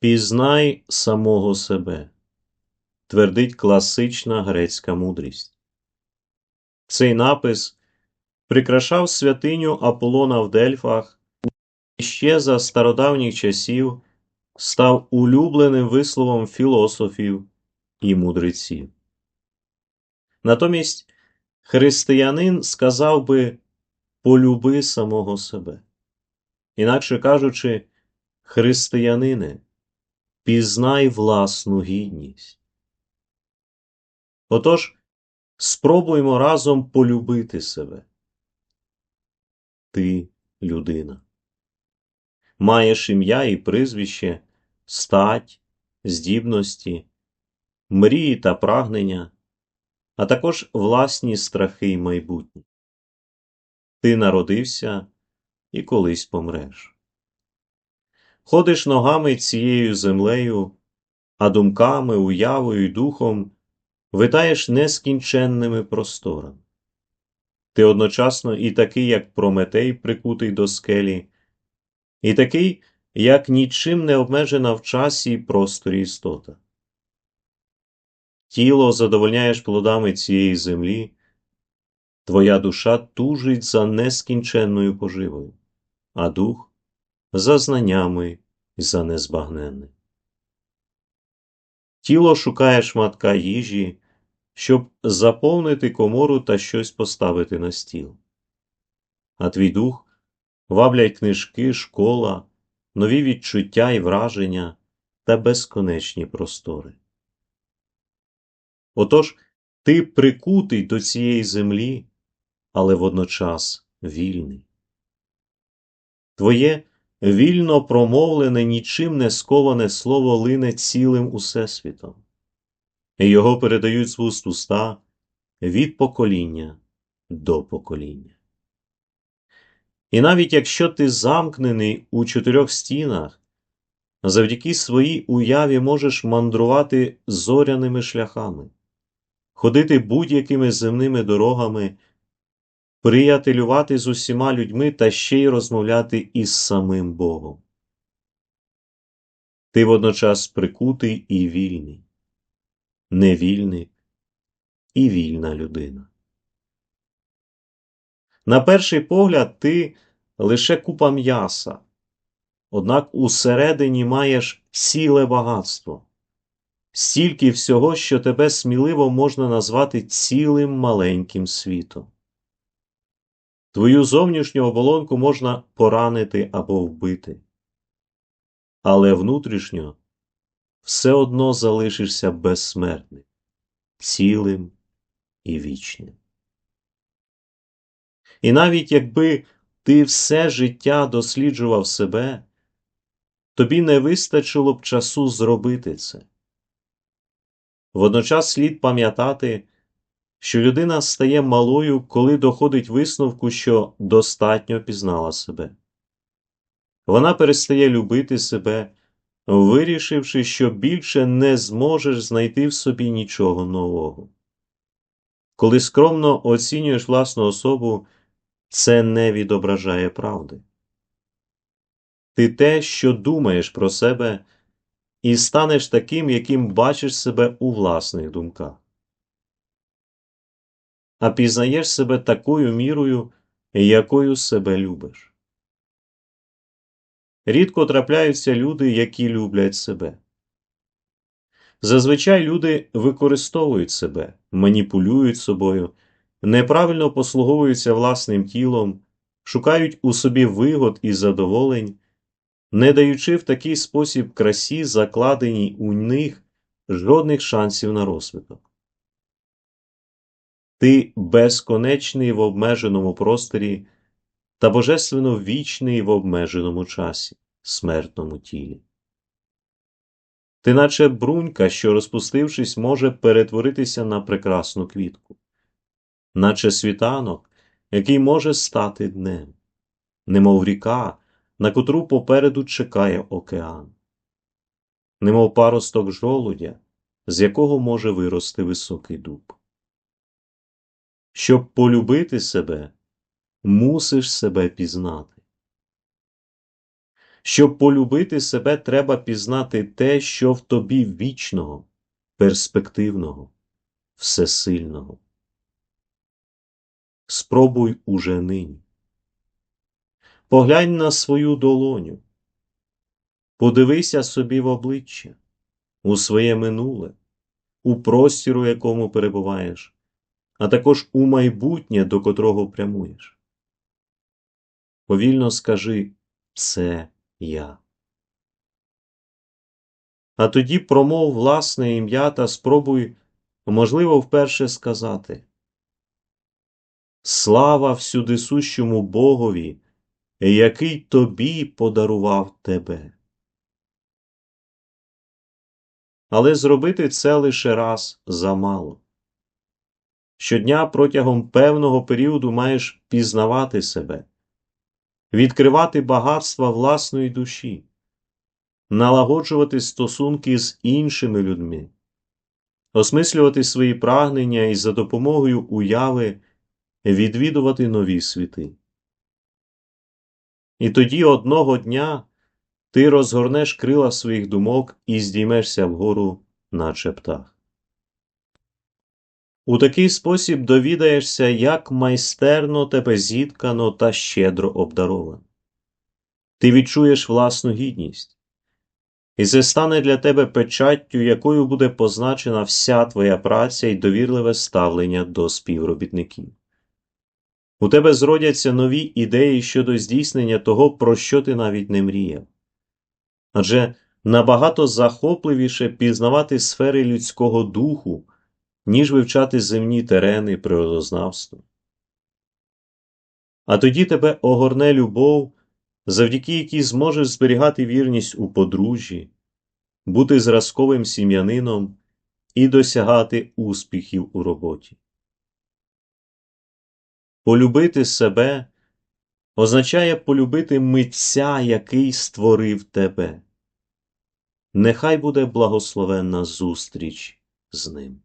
Пізнай самого себе, твердить класична грецька мудрість. Цей напис прикрашав святиню Аполлона в Дельфах і ще за стародавніх часів став улюбленим висловом філософів і мудреців. Натомість християнин сказав би полюби самого себе. Інакше кажучи, християнине, пізнай власну гідність. Отож, спробуймо разом полюбити себе. Ти людина. Маєш ім'я і прізвище, стать, здібності, мрії та прагнення, а також власні страхи й майбутнє. Ти народився і колись помреш. Ходиш ногами цією землею, а думками, уявою й духом витаєш нескінченними просторами. Ти одночасно і такий, як Прометей, прикутий до скелі, і такий, як нічим не обмежена в часі й просторі істота. Тіло задовольняєш плодами цієї землі, твоя душа тужить за нескінченною поживою, а дух за знаннями і за незбагненне. Тіло шукає шматка їжі, щоб заповнити комору та щось поставити на стіл. А твій дух ваблять книжки, школа, нові відчуття і враження та безконечні простори. Отож, ти прикутий до цієї землі, але водночас вільний. Твоє вільно промовлене, нічим не сковане слово лине цілим усесвітом, його передають з вуст уста від покоління до покоління. І навіть якщо ти замкнений у чотирьох стінах, завдяки своїй уяві можеш мандрувати зоряними шляхами, ходити будь-якими земними дорогами, приятелювати з усіма людьми та ще й розмовляти із самим Богом. Ти водночас прикутий і вільний, невільник і вільна людина. На перший погляд, ти лише купа м'яса, однак усередині маєш ціле багатство, стільки всього, що тебе сміливо можна назвати цілим маленьким світом. Твою зовнішню оболонку можна поранити або вбити, але внутрішньо все одно залишишся безсмертним, цілим і вічним. І навіть якби ти все життя досліджував себе, тобі не вистачило б часу зробити це. Водночас слід пам'ятати, що людина стає малою, коли доходить висновку, що достатньо пізнала себе. Вона перестає любити себе, вирішивши, що більше не зможеш знайти в собі нічого нового. Коли скромно оцінюєш власну особу, це не відображає правди. Ти те, що думаєш про себе, і станеш таким, яким бачиш себе у власних думках. А пізнаєш себе такою мірою, якою себе любиш. Рідко трапляються люди, які люблять себе. Зазвичай люди використовують себе, маніпулюють собою неправильно послуговуються власним тілом, шукають у собі вигод і задоволень, не даючи в такий спосіб красі, закладеній у них жодних шансів на розвиток. Ти безконечний в обмеженому просторі та божественно вічний в обмеженому часі, смертному тілі. Ти наче брунька, що, розпустившись, може перетворитися на прекрасну квітку наче світанок, який може стати днем, немов ріка, на котру попереду чекає океан, немов паросток жолудя, з якого може вирости високий дуб. Щоб полюбити себе, мусиш себе пізнати. Щоб полюбити себе, треба пізнати те, що в тобі вічного, перспективного, всесильного. Спробуй уже нині. Поглянь на свою долоню. Подивися собі в обличчя, у своє минуле, у простір, у якому перебуваєш, а також у майбутнє, до котрого прямуєш. Повільно скажи це я. А тоді промов власне ім'я та спробуй, можливо, вперше сказати Слава всюдисущому Богові, який тобі подарував тебе. Але зробити це лише раз замало. Щодня протягом певного періоду маєш пізнавати себе, відкривати багатства власної душі, налагоджувати стосунки з іншими людьми, осмислювати свої прагнення і за допомогою уяви відвідувати нові світи. І тоді одного дня ти розгорнеш крила своїх думок і здіймешся вгору, наче птах. У такий спосіб довідаєшся, як майстерно тебе зіткано та щедро обдаровано. Ти відчуєш власну гідність, і це стане для тебе печаттю, якою буде позначена вся твоя праця і довірливе ставлення до співробітників. У тебе зродяться нові ідеї щодо здійснення того, про що ти навіть не мріяв. Адже набагато захопливіше пізнавати сфери людського духу, ніж вивчати земні терени природознавства. А тоді тебе огорне любов, завдяки якій зможеш зберігати вірність у подружжі, бути зразковим сім'янином і досягати успіхів у роботі. Полюбити себе означає полюбити митця, який створив тебе. Нехай буде благословенна зустріч з ним.